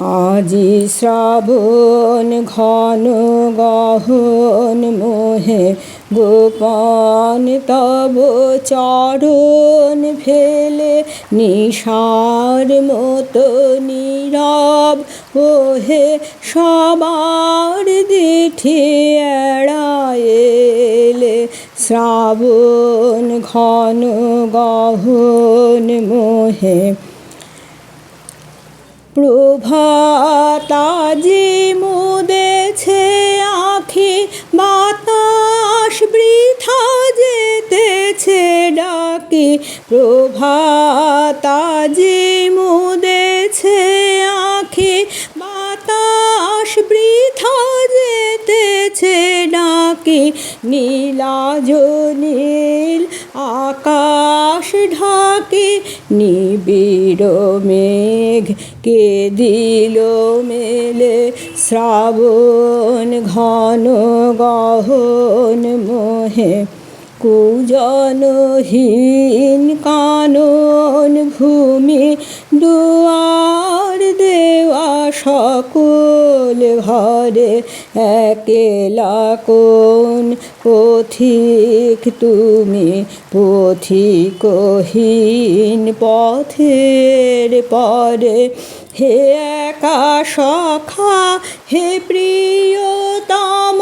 আজি শ্রাবণ ঘন গহন মোহে, গোপন তব চরণ ফেলে, নিশার মতো নীরব ওহে, সবার দিঠি এড়ায়েলে শ্রাবণ ঘন গহন মোহে প্রভাতাজি মুদেছে আখি, বাতাস বৃথা যেতেছে ডাকি। প্রভাতাজি মুদেছে আখি, বাতাস বৃথা যেতেছে ডাকি। নীলাজ নীল আকাশ ঢাকে নিবিড় মেঘ, কে দিল মেলে শ্রাবণ ঘন গহন মোহে। কুজনহীন কানন ভূমি দেওয়া সকল ঘরে একেলা কোন পথিক তুমি পথিকহীন পথের পরে। হে একা সখা, হে প্রিয়তম,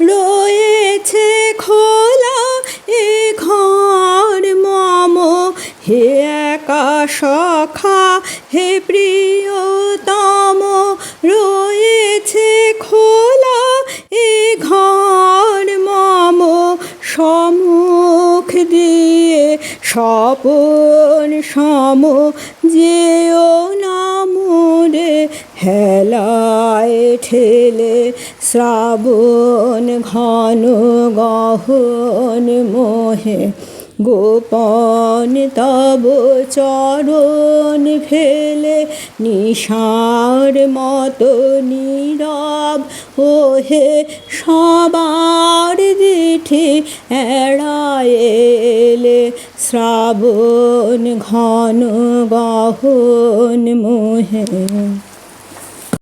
রয়েছে খোলা এ ঘর মম। হে একা সখা, হে প্রিয়তম স্বপন সম যেও নামরে হেলায় ঠেলে শ্রাবণ ঘন গহন মোহে গোপন তব চরণ ফেলে নিশার মতো নীরব হে সবার দিঠি এড়ায়েলে শ্রাবণ ঘন গহন মোহে।